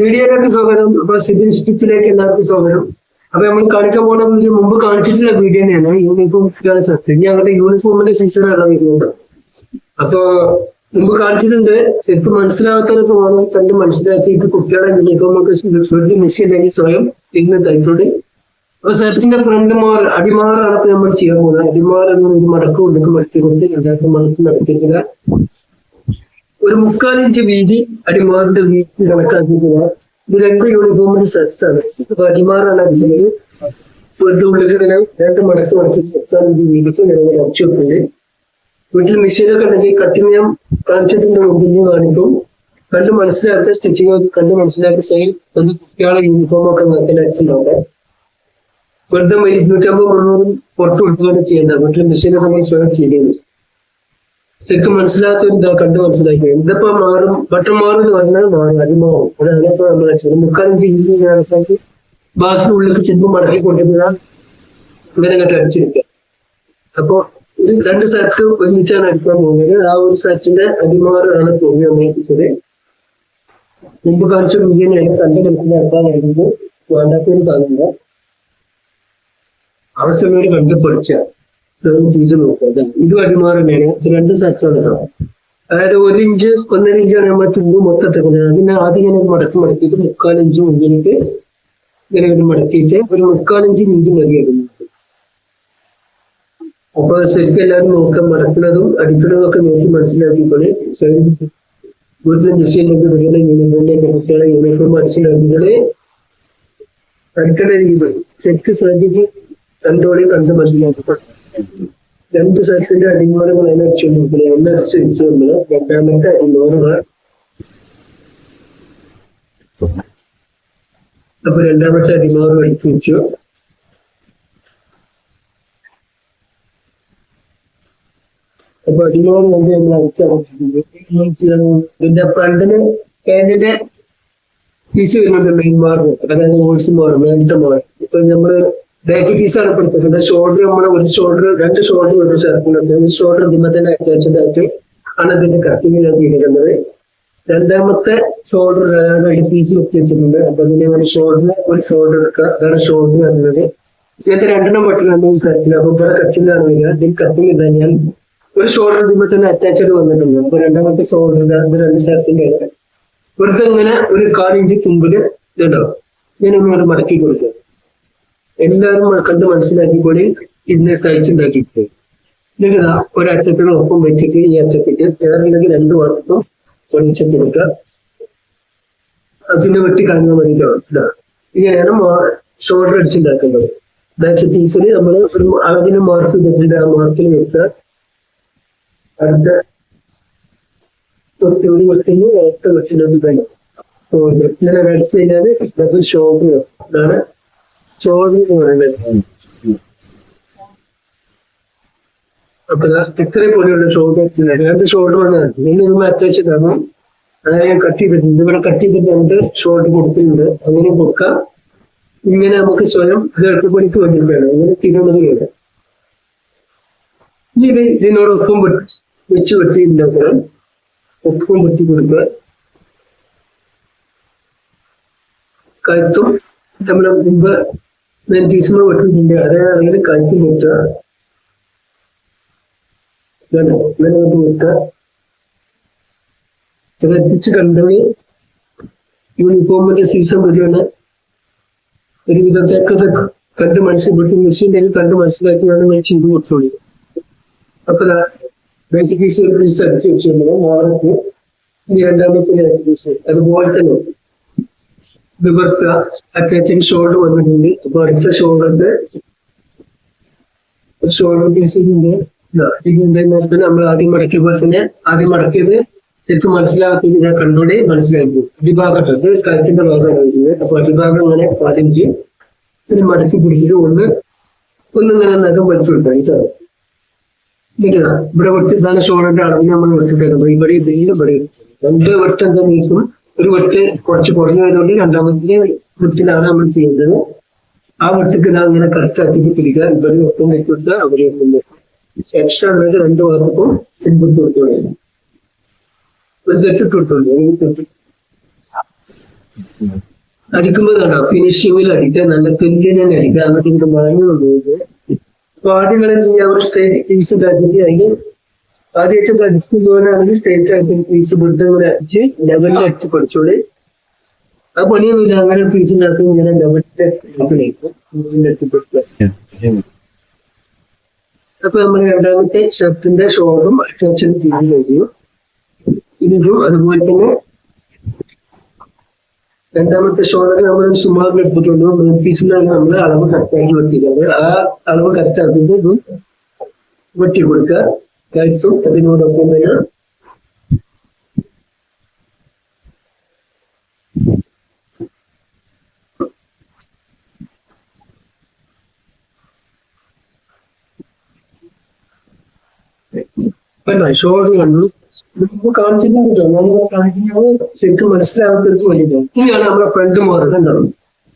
വീഡിയോയിലേക്ക് സ്വാഗതം. അപ്പൊ സിബിൻ സ്റ്റിച്ചിലേക്ക് എല്ലാവർക്കും സ്വാഗതം. അപ്പൊ നമ്മൾ കാണിക്കാൻ വീഡിയോ മുമ്പ് കാണിച്ചിട്ടുള്ള വീഡിയോ തന്നെയാണ്. യൂണിഫോം സത്യം അവരുടെ യൂണിഫോമിന്റെ സീസണാണ് വരുന്നത് അപ്പൊ മുമ്പ് കാണിച്ചിട്ടുണ്ട്. ശരിക്കും മനസ്സിലാകാത്ത ഫോണ് കണ്ട് മനസ്സിലാക്കിയിട്ട് കുട്ടികളെ യൂണിഫോം ഒക്കെ മിസ് ചെയ്തെങ്കിൽ സ്വയം ഇന്ന് തൈക്കോട് അപ്പൊ സെറ്റിന്റെ ഫ്രണ്ട് മാർ അടിമാറാണ് ഇപ്പൊ നമ്മൾ ചെയ്യാൻ പോകുന്നത്. അടിമാർ എന്നൊരു മടക്ക് ഉണ്ടെങ്കിൽ മടക്കി കൊണ്ട് യഥാർത്ഥ മടക്ക് നടത്തിക്കുക ഒരു മുക്കാൽ ഇഞ്ച് വീതി അടിമാറിന്റെ വീതി കണക്കാക്കിയിട്ടുള്ള ഇത് രണ്ട് യൂണിഫോമിന്റെ സെറ്റാണ് അപ്പൊ അടിമാറാണ് അതിന്റെ വീട്ടിൽ ഉള്ളിൽ തന്നെ രണ്ട് മടക്ക് മടക്കി സെറ്റാണ് ഇത് വീതിക്ക് ഞങ്ങൾ അടിച്ചു വെക്കുന്നത്. വീട്ടിൽ മെഷീനൊക്കെ ഉണ്ടെങ്കിൽ കട്ടിങ് ഞാൻ കാണിച്ചിട്ടുണ്ട് മുമ്പിൽ കാണിക്കും. കണ്ട് മനസ്സിലാക്കുക സ്റ്റിച്ചിങ് കണ്ട് മനസ്സിലാക്കിയ സൈൻ ഒന്ന് കുട്ടികളെ യൂണിഫോം ഒക്കെ മനസ്സിലാക്കിയിട്ടുണ്ടാവും വെറുതെ ഇരുന്നൂറ്റമ്പത് മുന്നൂറും പുറത്ത് വിട്ടുകൊണ്ട് ചെയ്യുന്നത്. വീട്ടിൽ മെഷീനൊക്കെ സ്വയം ചെയ്യുന്നത് ശരിക്കും മനസ്സിലാത്ത ഒരു ഇതാ കണ്ട് മനസ്സിലാക്കി ഇതിപ്പോ മാറും ബട്ടൺ മാറും എന്ന് പറഞ്ഞാൽ മാറും അടി മാറും അതാണ് ഇപ്പൊ നമ്മൾ ചെയ്യുന്നത് മുക്കാലഞ്ച് ഇഞ്ച് ഞാനൊക്കെ ബാക്കി ഉള്ളിലേക്ക് ചെന്ന് മടക്കി കൊണ്ടിരുന്ന ഇങ്ങനെ അങ്ങോട്ട് അടിച്ചിരിക്കുക. അപ്പൊ ഒരു രണ്ട് സെറ്റ് ഒരുമിച്ചാണ് അടിക്കാൻ പോകുന്നത്. ആ ഒരു സെറ്റിന്റെ അടിമാറാണ് തോന്നി അമ്മയിച്ചത് മുമ്പ് കാണിച്ച മീനെയാണ് കണ്ട് മനസ്സിലാക്കാനായിരുന്നു വേണ്ടാത്തൊരു കാണുന്നത് ആവശ്യമുള്ളവർ കണ്ട് പഠിച്ച ഫീസ് നോക്കുക ഇത് അടിമാറ് തന്നെയാണ് രണ്ട് സെറ്റാണ് അതായത് ഒരു ഇഞ്ച് ഒന്നര ഇഞ്ചാണ് നമ്മൾ തുമ്പ് മൊത്തം എടുക്കുന്നത് അതിന് ആദ്യം ഇങ്ങനെ മടക്കി മടക്കിയിട്ട് മുക്കാലഞ്ച് മുന്നിലിട്ട് ഇങ്ങനെ ഒരു മടക്കിയിട്ട് ഒരു മുക്കാലിഞ്ച് നീതി മതിയായിരുന്നു അപ്പൊ ശരിക്കും എല്ലാവരും നോക്കാൻ മടക്കുന്നതും അടിക്കുന്നതും ഒക്കെ നോക്കി മനസ്സിലാക്കിക്കൊണ്ട് വീട്ടിലെ യൂണിഫോമിലേക്ക് കുട്ടികളെ യൂണിഫോം മനസ്സിലാക്കികളെ അടിക്കേണ്ട രീതി ശരിക്കും ശ്രദ്ധിച്ച് കണ്ടോളി കണ്ട് മനസ്സിലാക്കപ്പെട്ടു രണ്ട് സെറ്റിന്റെ അടിമോളുകൾ അതിനടിച്ചുകൊണ്ടിരിക്കുന്നത് ഒന്ന് അടിച്ച് വെച്ചുകൊണ്ട് രണ്ടാമത്തെ അടിമാനമാണ് അപ്പൊ രണ്ടാമത്തെ അടിമാനം അടിച്ചു വെച്ചു. അപ്പൊ അടിമാനം എന്ത് നമ്മൾ അടിച്ചടിച്ചിട്ടുണ്ട്. ഇതിന്റെ ഫ്രണ്ടിന് കേന്ദ്രന്റെ പീസ് വരുന്നുണ്ട് മെയിൻ മാർക്ക് അതായത് വോയിസ് മാറും മേലത്തെ മാറും ഇപ്പൊ നമ്മൾ ബാക്ക് പീസാണ് കൊടുത്തിട്ടുണ്ട് ഷോൾഡർ നമ്മുടെ ഒരു ഷോൾഡർ രണ്ട് ഷോൾഡർ ഒരു ചേർക്കുന്നുണ്ട്. ഒരു ഷോൾഡർ ഇതിമ്മ തന്നെ അറ്റാച്ച്ഡ് ആയിട്ട് ആണ് ഇതിന്റെ കട്ടിങ് ചെയ്തിരിക്കുന്നത്. രണ്ടാമത്തെ ഷോൾഡർ ഒരു പീസ് വെച്ച് വെച്ചിട്ടുണ്ട്. അപ്പൊ അതിന്റെ ഒരു ഷോൾഡർ ഒരു ഷോൾഡർ എടുക്കുക. അതാണ് ഷോൾഡർ വരുന്നത് ഇതിന്റെ രണ്ടെണ്ണം പറ്റുന്നുണ്ട് ഈ സെറ്റിൽ അപ്പൊ ഇവിടെ കട്ടിങ് കാണുന്നില്ല ഇതിൽ കട്ടിങ് കഴിഞ്ഞാൽ ഒരു ഷോൾഡർ ഇതിമ്മ തന്നെ അറ്റാച്ച്ഡ് വന്നിട്ടുണ്ട്. അപ്പൊ രണ്ടാമത്തെ ഷോൾഡർ ഇത് രണ്ട് സെറ്റിന്റെ വെറുതെ ഇങ്ങനെ ഒരു കാലിഞ്ച് തുമ്പിൽ ഇതുണ്ടാവും. ഞാനൊന്നും മടക്കി കൊടുക്കുക. എല്ലാവരും കണ്ട് മനസ്സിലാക്കിക്കൂടി ഇതിനെ തയ്ച്ചുണ്ടാക്കിയിട്ട് എന്നിട്ട് ഒരു ഒരറ്റത്തിന് ഒപ്പം വെച്ചിട്ട് ഈ അച്ചപ്പിക്ക് ചേർന്നില്ലെങ്കിൽ രണ്ടു ഭാഗത്തും ഒന്നിച്ചിട്ട് കൊടുക്കുക. പിന്നെ വെട്ടി കാണുന്ന ഇതാ. ഇങ്ങനെയാണ് ഷോർട്ട് അടിച്ചുണ്ടാക്കുന്നത് ബാച്ച് ഫീസിൽ നമ്മൾ ഒരു അളവിന് മാർക്ക് ചെയ്തിട്ടുണ്ട്. ആ മാർക്കിൽ വെക്കുക. അടുത്ത തൊട്ടൊരു വെട്ടിന് അടുത്ത വെട്ടിനത് വേണം സോ ഇങ്ങനെ വരച്ചു കഴിഞ്ഞാൽ ഡബിൾ ഷോൾഡർ ഇതാണ്. ഷോൾഡർ എന്ന് പറയുന്നത് അപ്പൊ ഇത്ര പോലെയുള്ള ചോദ്യത്തിന് രണ്ട് ഷോൾഡർ വന്നാൽ നിങ്ങൾ ഇത് അറ്റാച്ച് തരണം അതായത് ഞാൻ കട്ട് ഇവിടെ കട്ട് ചെയ്തിട്ടുണ്ട് കൊടുത്തിട്ടുണ്ട്. അങ്ങനെ കൊടുക്കാം ഇങ്ങനെ നമുക്ക് സ്വയം എളുപ്പപ്പണിക്ക് വേണ്ടി വേണം. ഇങ്ങനെ ഇനി ഇത് ഇതിനോടൊപ്പം വെച്ച് വെട്ടി ഉണ്ടാക്കണം ഒപ്പം വെട്ടി കൊടുക്കുക കഴുത്തും നമ്മുടെ മുമ്പ് മെന്റീസുമ്പോൾ വെട്ടിട്ടുണ്ട് അതേ കഴുത്തിൽ വെട്ടുക മുട്ട ഇങ്ങനെ വെട്ടുക ശ്രദ്ധിച്ച് കണ്ടത് യൂണിഫോമിന്റെ സീസൺ വരികയാണ് ഒരു വിധത്തേക്ക് കണ്ട് മനസ്സിൽപ്പെട്ട് മെഷീന്റെ കണ്ട് മനസ്സിലാക്കിയാണ് ഞാൻ ചെയ്തു കൊടുത്തോളി അപ്പൊ വെച്ചിട്ടുണ്ട് മോറക്ക് ഇനി രണ്ടാമത്തെ പീസ് അതുപോലെ തന്നെ വിവർക്കുക അറ്റാച്ചിങ് ഷോൾഡർ വന്നിട്ടുണ്ട്. അപ്പൊ അടുത്ത ഷോൾഡറിന്റെ ഒരു ഷോൾഡർ പീസിന്റെ നമ്മൾ ആദ്യം മടക്കിയ പോലെ തന്നെ ആദ്യം മടക്കിയത് ശരിക്കും മനസ്സിലാക്കി ഞാൻ കണ്ടോടെ മനസ്സിലാക്കി അടിഭാഗത്തത് കഴുത്തിന്റെ ഭാഗമാണ് കഴിക്കുന്നത് അപ്പൊ അടിഭാഗം അങ്ങനെ ആദ്യം ചെയ്യും. പിന്നെ മടക്കി പിടിച്ചിട്ട് ഒന്ന് ഇങ്ങനെ നഖം വലിച്ചു കൊടുക്കാം. ദാ ഇവിടെ വെട്ട് ഇതാണ് ഷോളിന്റെ അളവ് നമ്മൾ വെട്ടിട്ടേക്കുന്നത് ഇവിടെ ഇതിലും ഇവിടെ രണ്ട് വെട്ട് എന്താ നീക്കും ഒരു വെട്ട് കുറച്ച് കുറഞ്ഞു വരുന്നുണ്ട് രണ്ടാമത്തെ വെട്ടിലാണ് നമ്മൾ ചെയ്യുന്നത് ആ വെട്ടിക്ക് ഇതാ ഇങ്ങനെ കറക്റ്റ് ആക്കിയിട്ട് പിടിക്കുക. ഇവിടെ ഒപ്പം വെച്ചിട്ട് അവിടെ ഒപ്പം എക്സ്ട്രാ ഉള്ളത് രണ്ട് ഭാഗത്തും പിൻപുട്ട് കൊടുത്തോളൂ ഒരു സെറ്റ് ഇട്ട് കൊടുത്തോളൂ അടിക്കുമ്പോൾ കാണാം ഫിനിഷിങ്ങിൽ അടിക്കുക. നല്ല ഫിനിഷിങ് തന്നെ അടിക്കുക. എന്നിട്ട് ഇത് മഴങ്ങി ഉപയോഗിക്കുക അപ്പൊ ആദ്യം വേണം ചെയ്യാൻ ഒരു സ്ട്രേറ്റ് പീസ് ഇതാക്കിയിട്ട് അതിന് ആദ്യമായിട്ട് അടിക്കുന്നവരാണെങ്കിൽ സ്ട്രേറ്റ് ആയിട്ട് പീസ് വിട്ട് ഇങ്ങനെ അടിച്ച് ലെവലിൽ അടിച്ച് പഠിച്ചോളി. ആ പണിയൊന്നുമില്ല. അങ്ങനെ ഫീസ് ഉണ്ടാക്കി. ഇങ്ങനെ എത്തിപ്പെടുത്തുക അപ്പൊ നമ്മൾ രണ്ടാമത്തെ ഷർട്ടിന്റെ ഷോറും അറ്റാച്ചും ചെയ്ത് കഴിയും ഇതിലും അതുപോലെ തന്നെ രണ്ടാമത്തെ ഷോറൊക്കെ നമ്മൾ സുമാറിൽ എടുത്തിട്ടുണ്ട്. ഫീസിലാണ് നമ്മൾ അളവ് കറക്റ്റാക്കി വെട്ടിയിട്ടുണ്ട് ആ അളവ് കറക്റ്റ് ആക്കിയിട്ട് ഇത് വെട്ടി കൊടുക്കുക കയറ്റും അതിനോടൊപ്പം തന്നെ ഷോർട്ട് കണ്ടു. ഇതിപ്പോ കാണിച്ചിട്ടുണ്ടോ നമ്മുടെ കാര്യങ്ങൾ ശരിക്കും മനസ്സിലാകാത്തവർക്ക് വേണ്ടിയിട്ടാണ്. ഇനിയാണ് നമ്മുടെ ഫ്രണ്ട് മോർ കണ്ടത്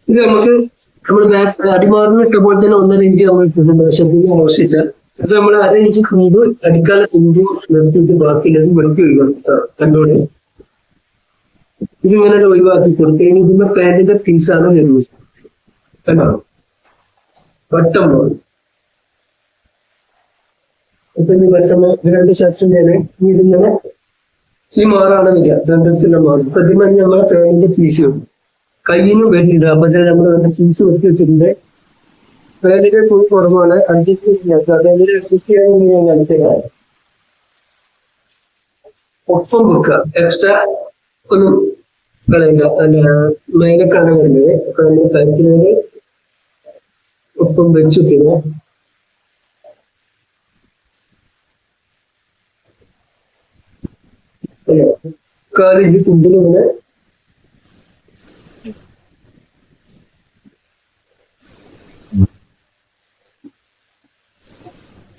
ഇത് നമുക്ക് നമ്മുടെ ബാക്ക് അടിമാറിന് ഇട്ട പോലെ തന്നെ ഒന്നര ഇഞ്ച് നമ്മൾ ശ്രദ്ധിക്കാൻ ആവശ്യമില്ല. ഇത് നമ്മൾ അര ഹിന്ദു അടിക്കാതെ കുമ്പ് നിർത്തിയിട്ട് ബാക്കിയുള്ളത് വെട്ടി ഒഴിവാക്കുക കണ്ടോടെ ഇത് ഒഴിവാക്കി കൊടുത്തു ഇതിന്റെ പാന്റിന്റെ പീസാണ് നിർമ്മിച്ചത് കണ്ടോ? ഇപ്പൊ പെട്ടെന്ന് ഇത് രണ്ട് ഷർട്ടിന്റെ ഇതിങ്ങനെ ഈ മാറാണ് വരിക. രണ്ടത്തിലുള്ള മാറും. പ്രതിമ നമ്മളെ ഫീസ് വരും കയ്യിനും വരുന്നുണ്ട് അപ്പൊ നമ്മൾ ഫീസ് വെട്ടി വെച്ചിട്ടുണ്ട്. പേരിന്റെ ഫുൾ കുറവാണ്. അഡ്ജസ്റ്റ് ചെയ്യാത്ത അതിന്റെ അഡ്ജസ്റ്റ് ചെയ്യാൻ ഞാൻ ഒപ്പം വെക്കുക. എക്സ്ട്രാ ഒന്നും കളയില്ല മേലക്കാണ് വരുന്നത്. അപ്പൊ ഒപ്പം വെച്ചു പിന്നെ കാലിൽ കുമ്പിലിങ്ങനെ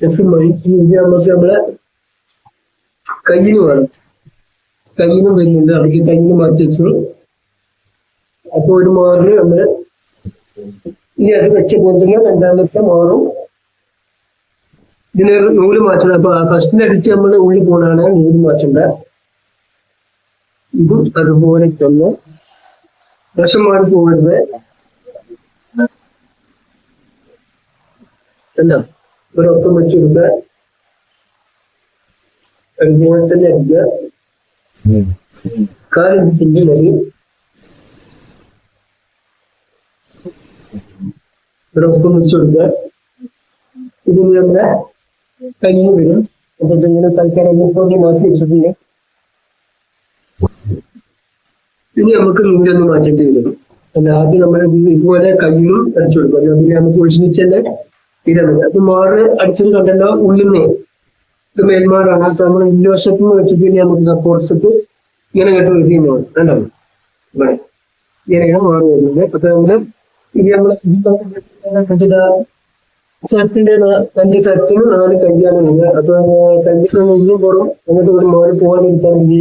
നമുക്ക് നമ്മളെ കയ്യിന് വേണം. കയ്യിലും വരുന്നുണ്ട്. അവിടേക്ക് കയ്യിന് മാറ്റി വെച്ചു അപ്പൊ ഒരു മാറിന് നമ്മൾ ഇനി അത് വെച്ച പോലെ രണ്ടാമത്തെ മാറും. ഇതിന് നൂൽ മാറ്റണം. അപ്പൊ ഫസ്റ്റിൽ അടിച്ച് നമ്മൾ ഉള്ളിൽ പോണാണ് നൂൽ മാറ്റണ്ട. ഇതും അതുപോലെ തന്നെ വിഷം മാറി പോകരുത്. അല്ല. ഒരൊപ്പം വെച്ച് കൊടുക്കുക അതുപോലെ തന്നെ അടിക്കുക കാലിന്റെ മതി ഒരൊപ്പം വെച്ച് കൊടുക്കുക ഇത് നമ്മുടെ കയ്യിൽ വരും അപ്പൊ ഇങ്ങനെ തൽക്കാലം മുപ്പത് മാറ്റി വെച്ചിട്ടുണ്ട് ഇനി നമുക്ക് നൂലൊന്ന് മാറ്റേണ്ടി വരും അല്ല ആദ്യം നമ്മൾ ഇതുപോലെ കയ്യിലും അടിച്ചു കൊടുക്കും അല്ലെങ്കിൽ നമുക്ക് ഒഴിച്ച് തന്നെ ഇടുന്നത് അപ്പൊ മാറ് അടിച്ചത് കണ്ടല്ലോ ഉള്ളിന്ന്. ഇത് മേൽമാറാണ് അപ്പൊ നമ്മൾ ഉള്ളുവശത്ത് നിന്ന് വെച്ചിട്ട് ഇനി നമുക്ക് സപ്പോർട്ട് ഇങ്ങനെ കേട്ട് വരുന്നതാണ് കണ്ടോ? ഇവിടെ. ഇങ്ങനെയാണ് മാറി വരുന്നത്. അപ്പൊ നമ്മൾ ഇനി നമ്മൾ സെറ്റിന്റെ അഞ്ച് സെറ്റിന് നാല് കയ്യാണ് അത് കയ്യിൽ ഇഞ്ചും പുറം അങ്ങോട്ട് ഒരു മാറി പോകാതിരിക്കാൻ വേണ്ടി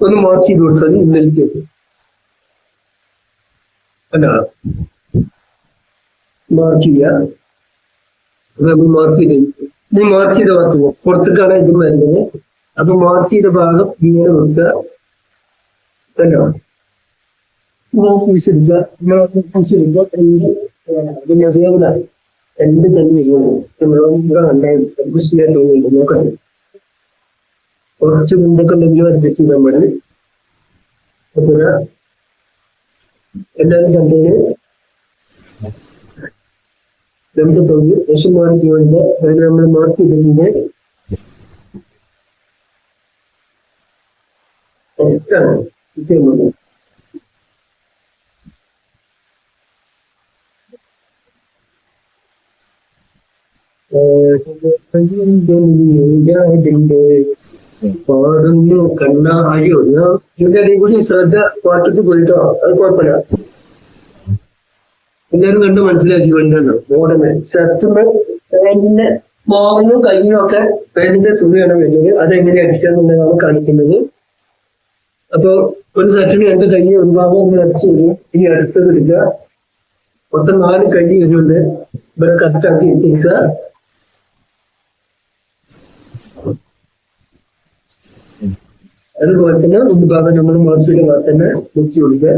ഒന്ന് മാർക്ക് ചെയ്ത് കൊടുത്താൽ ഇന്നലേക്ക് അല്ല മാർക്ക് ചെയ്യുക. നമ്മൾ മാർക്ക് ചെയ്ത് ഈ മാർക്ക് ചെയ്ത ഭാഗത്ത് പുറത്തേക്കാണ് ഇതും വരുന്നത്. അപ്പൊ മാർക്ക് ചെയ്ത ഭാഗം ഇങ്ങനെ വെക്കുക. കണ്ടോ? രണ്ട് തന്നെ തോന്നുന്നുണ്ട്. നോക്കാം കുറച്ച് മുമ്പൊക്കെ അഡ്ജസ്റ്റ് ചെയ്താൽ മതി. എന്തായാലും കണ്ടതിന് നമുക്ക് തോന്നി യേശുമാർ മാർക്ക് അതിന് നമ്മൾ മാർക്ക് ചെയ്തിട്ടുണ്ട് പാടുന്നു ഇതിന്റെ ഇടയിൽ കൂടി ശ്രദ്ധ പാട്ടിട്ട് പോയിട്ടോ അത് കുഴപ്പമില്ല. എല്ലാവരും കണ്ട് മനസ്സിലാക്കി വേണ്ടല്ലോ മോഡൽ ഷർട്ടും ഒക്കെ പാന്റിന്റെ തുണിയാണ് വരുന്നത്. അതെങ്ങനെ അടിക്കാന്നുള്ളതാണ് കാണിക്കുന്നത്. അപ്പൊ ഒരു ഷർട്ടിന് രണ്ട് കൈ ഒരു ഭാഗം ഒന്ന് അടിച്ചു കഴിഞ്ഞു ഇനി അടുത്തത് ഇല്ല മൊത്തം നാല് കൈ വരുന്നുണ്ട്. ഇവരെ കറക്റ്റാക്കി എത്തിക്കുക അതുപോലെ തന്നെ മുൻഭാഗം നമ്മൾ മാർച്ചിയുടെ ഭാഗത്ത് തന്നെ വെച്ച് കൊടുക്കുക.